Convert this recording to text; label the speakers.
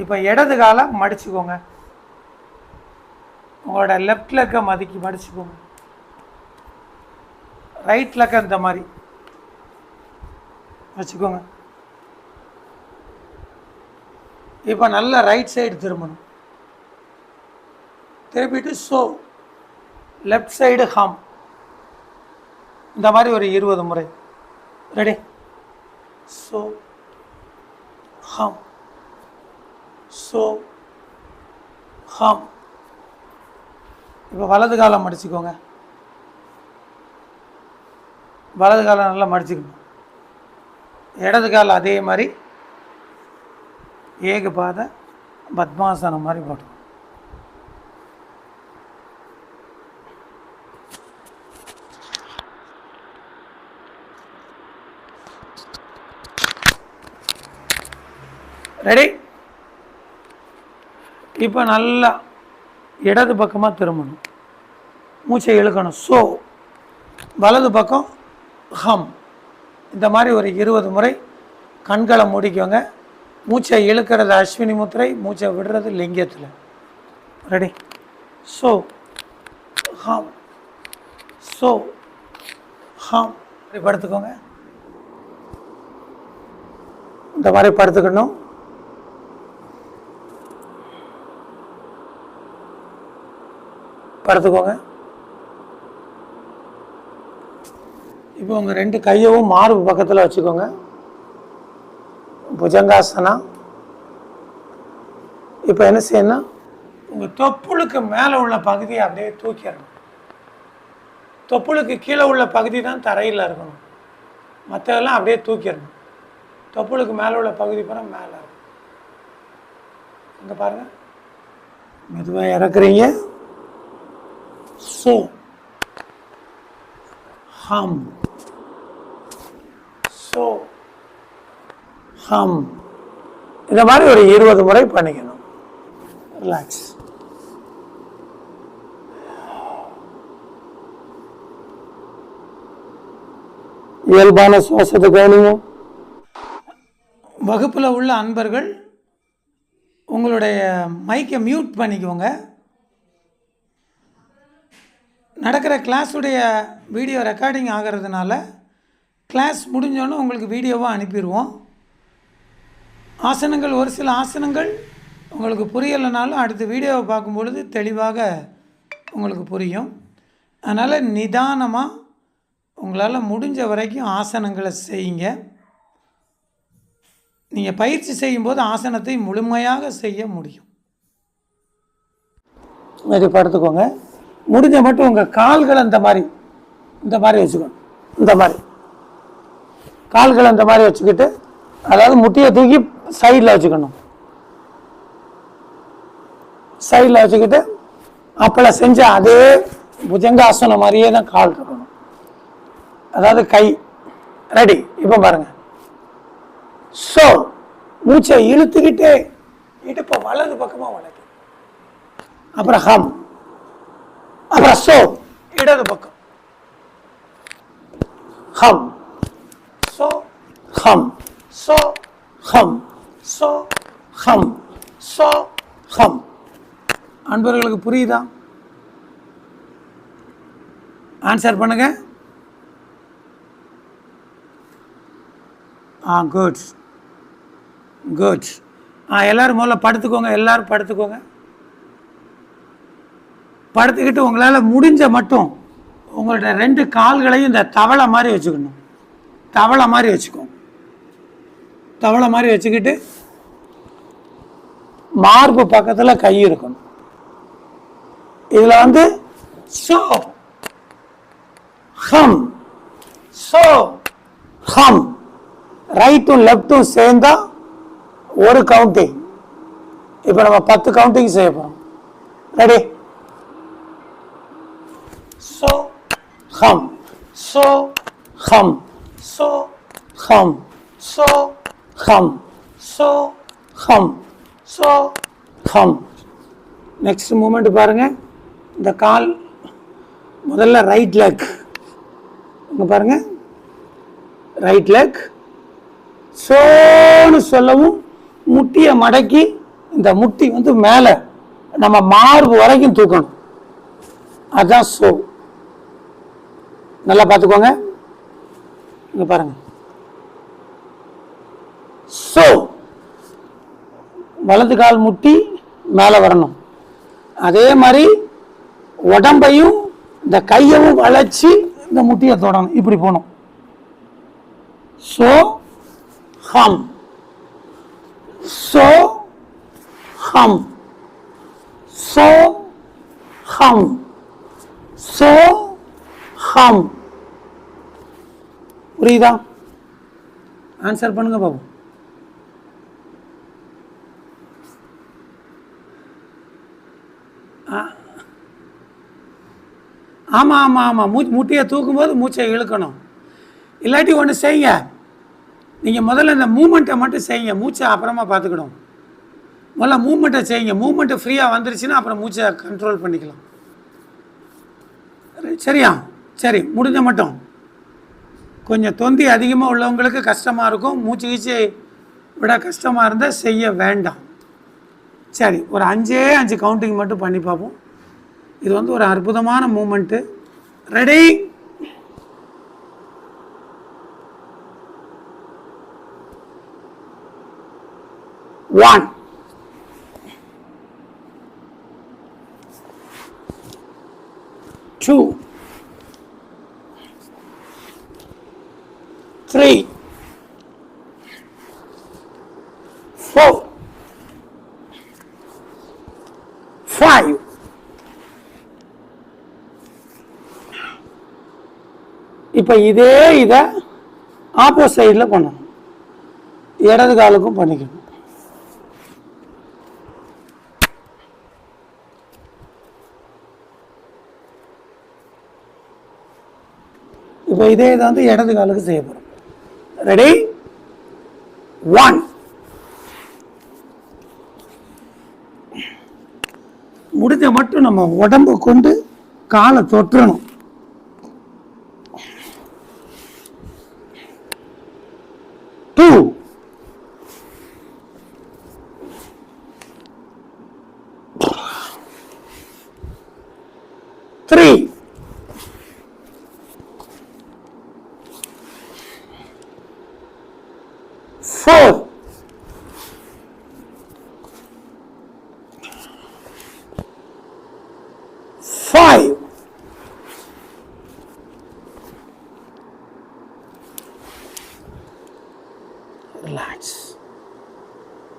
Speaker 1: இப்போ இடது காலை மடிச்சுக்கோங்க. உங்களோட லெஃப்ட் லெக்கை மதிக்கு மடிச்சுக்கோங்க. ரைட் இருக்க இந்த மாதிரி. வச்சுக்கோங்க. இப்போ நல்ல ரைட் சைடு திரும்பணும். திருப்பிட்டு ஸோ லெஃப்ட் சைடு ஹம் இந்த மாதிரி ஒரு இருபது முறை. ரெடி ஸோ ஹம் ஸோ ஹம் இப்போ வலது காலம் மடிச்சுக்கோங்க. வலது காலம் நல்லா மடிச்சுக்கணும். இடது காலம் அதே மாதிரி ஏகபாத பத்மாசனம் மாதிரி போட்டோம் ரெடி இப்போ நல்லா இடது பக்கமாக திரும்பணும். மூச்சை இழுக்கணும். ஸோ வலது பக்கம் ஹம். இந்த மாதிரி ஒரு இருபது முறை கண்களை மூடிக்கோங்க. மூச்சை இழுக்கிறது அஸ்வினி முத்திரை மூச்சை விடுறது லிங்கத்தில். ரெடி ஸோ ஹம். ஸோ ஹம். படுத்துக்கோங்க. இந்த மாதிரி படுத்துக்கணும். படுத்துக்கோங்க. இப்போ உங்கள் ரெண்டு கையவும் மார்பு பக்கத்தில் வச்சுக்கோங்க. புஜங்காசனா. இப்போ என்ன செய்யணும்? உங்கள் தொப்புளுக்கு மேலே உள்ள பகுதியை அப்படியே தூக்கிடணும். தொப்புளுக்கு கீழே உள்ள பகுதி தான் தரையில் இருக்கணும். மற்றதெல்லாம் அப்படியே தூக்கிடணும். தொப்புளுக்கு மேலே உள்ள பகுதி பூரா மேலே இருக்கும் இங்கே பாருங்கள் மெதுவாக இறக்குறீங்க. So hum. ஸோ ஹம் இந்த மாதிரி ஒரு இருபது முறை பண்ணிக்கணும். ரிலாக்ஸ் இயல்பான சுவாசத்தை கவனிங்க வகுப்பில் உள்ள அன்பர்கள் உங்களுடைய மைக்கை மியூட் பண்ணிக்கோங்க. நடக்கிற கிளாஸுடைய வீடியோ ரெக்கார்டிங் ஆகிறதுனால கிளாஸ் முடிஞ்சோன்னு உங்களுக்கு வீடியோவாக அனுப்பிடுவோம். ஆசனங்கள் ஒரு சில ஆசனங்கள் உங்களுக்கு புரியலைனாலும் அடுத்த வீடியோவை பார்க்கும்பொழுது தெளிவாக உங்களுக்கு புரியும். அதனால் நிதானமாக உங்களால் முடிஞ்ச வரைக்கும் ஆசனங்களை செய்யுங்க. நீங்கள் பயிற்சி செய்யும்போது ஆசனத்தை முழுமையாக செய்ய முடியும். சரி படுத்துக்கோங்க. முடிஞ்ச மட்டும் உங்கள் கால்களை இந்த மாதிரி இந்த மாதிரி வச்சுக்கணும். இந்த மாதிரி. கால்களை இந்த மாதிரி வச்சுக்கிட்டு அதாவது முட்டியை தூக்கி சைடில் வச்சுக்கணும். சைடில் வச்சுக்கிட்டு அப்பள செஞ்ச அதே புஜங்காசனம் மாதிரியே தான் கால் இருக்கணும். அதாவது கை. ரெடி இப்போ பாருங்க. ஸோ மூச்சை இழுத்துக்கிட்டே இடுப்பை வலது பக்கமாக வளைக்கும் அப்புறம் ஹம் அப்புறம் சோ இடது பக்கம். ஹம். சோ. ஹம். சோ. ஹம். சோ. ஹம். சோ. ஹம். அன்பர்களுக்கு புரியுதா? ஆன்சர் பண்ணுங்க. ஆ குட் குட் ஆ எல்லோரும் முதல்ல படுத்துக்கோங்க. எல்லோரும் படுத்துக்கோங்க. படுத்துக்கிட்டு உங்களால் முடிஞ்ச மட்டும் உங்களோட ரெண்டு கால்களையும் இந்த தவளை மாதிரி வச்சுக்கணும். தவளை மாதிரி வச்சுக்கோங்க தவளை மாதிரி வச்சுக்கிட்டு மார்பு பக்கத்தில் கை இருக்கணும். இதில் வந்து சோ ஹம் சோ ஹம். ரைட்டும் லெஃப்ட்டும் சேர்ந்தா ஒரு கவுண்டிங் இப்போ நம்ம பத்து கவுண்டிங் செய்ய போகிறோம் ரெடி ஹம் so ஹம் so ஹம் so ஹம் so ஹம் so ஹம் நெக்ஸ்ட் மூமெண்ட் பாருங்க. இந்த கால் முதல்ல ரைட் லெக் இங்கே பாருங்க. ரைட் லெக் சோன்னு சொல்லவும் முட்டியை மடக்கி இந்த முட்டி வந்து மேலே நம்ம மார்பு வரைக்கும் தூக்கணும். அதுதான் சோ நல்லா பார்த்துக்கோங்க. இங்கே பாருங்க. ஸோ வலது கால் முட்டி மேலே வரணும். அதே மாதிரி உடம்பையும் இந்த கையவும் வளைச்சி இந்த முட்டியை தொடணும். இப்படி போகணும். சோ ஹம் சோ ஹம் சோ ஹம் ஹம் புரியுதா? ஆன்சர் பண்ணுங்க பாபு. ஆமாம் ஆமாம் ஆமாம் மூ முட்டியை தூக்கும்போது மூச்சை இழுக்கணும். இல்லாட்டி ஒன்று செய்யுங்க. நீங்கள் முதல்ல இந்த மூமெண்ட்டை மட்டும் செய்யுங்க. மூச்சை அப்புறமா பார்த்துக்கணும். முதல்ல மூமெண்ட்டை செய்யுங்க. மூமெண்ட்டு ஃப்ரீயாக வந்துருச்சுன்னா அப்புறம் மூச்சை கண்ட்ரோல் பண்ணிக்கலாம். சரியா? சரி முடிஞ்ச மட்டும். கொஞ்சம் தொந்தி அதிகமாக உள்ளவங்களுக்கு கஷ்டமாக இருக்கும். மூச்சு கீச்சு விட கஷ்டமாக இருந்தால் செய்ய வேண்டாம். சரி ஒரு அஞ்சே அஞ்சு கவுண்டிங் மட்டும் பண்ணி பார்ப்போம். இது வந்து ஒரு அற்புதமான மூமெண்ட்டு ரெடி ஒன் டூ இப்போ இதே இதை ஆப்போசைடில் பண்ணணும். இடது காலுக்கும் பண்ணிக்கணும். இப்போ இதே இதை வந்து இடது காலுக்கு செய்ய போகிறோம் ரெடி ஒன் முடிஞ்ச மட்டும் நம்ம உடம்பு கொண்டு காலை தொற்றணும் Three,